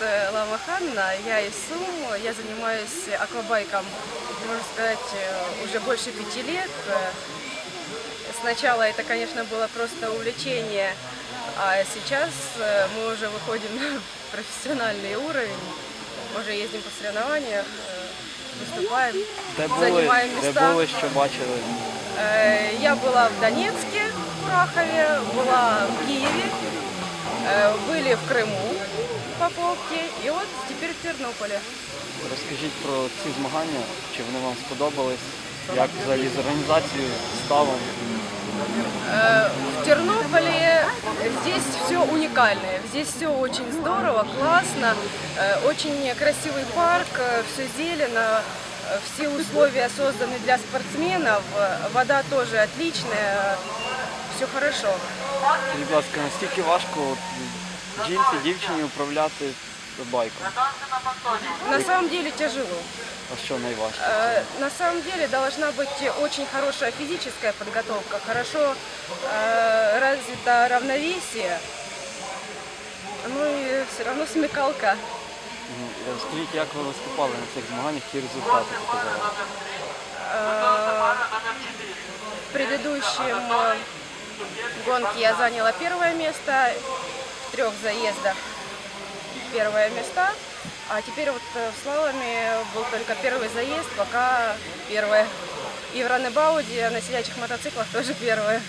Лама Ханна, я из Сум, я занимаюсь аквабайком, можно сказать, э, уже больше пяти лет. Сначала это, конечно, было просто увлечение, а сейчас э, мы уже выходим на профессиональный уровень, уже ездим по соревнованиях, э, выступаем, Де були, занимаем де места. були, що бачили? Я была в Донецке, в Курахове, была в Киеве, были в Крыму, в Поповке, и вот теперь в Тернополе. Розкажіть про ці змагання, чи вони вам сподобались, як взагалі з організацією, ставом. Э, В Тернополе здесь все уникальное, здесь все очень здорово, классно, э, очень красивый парк, все зелено, э, все условия созданы для спортсменов, э, вода тоже отличная, все хорошо. Скажіть, будь ласка, наскільки важко от, жінці, дівчині управляти байком? На самом деле тяжело. А що найважче? Э, На самом деле должна быть очень хорошая физическая подготовка, хорошо э, развито равновесие, ну и все равно смекалка. Мгм. Розкажіть, як ви виступали на цих змаганнях, які результати показали? Э, В предыдущем э, гонке я заняла первое место, в трех заездах первое места, а теперь вот э, в слаломе был только первый заезд, пока первое. И в Ранебауде на сидячих мотоциклах тоже первое.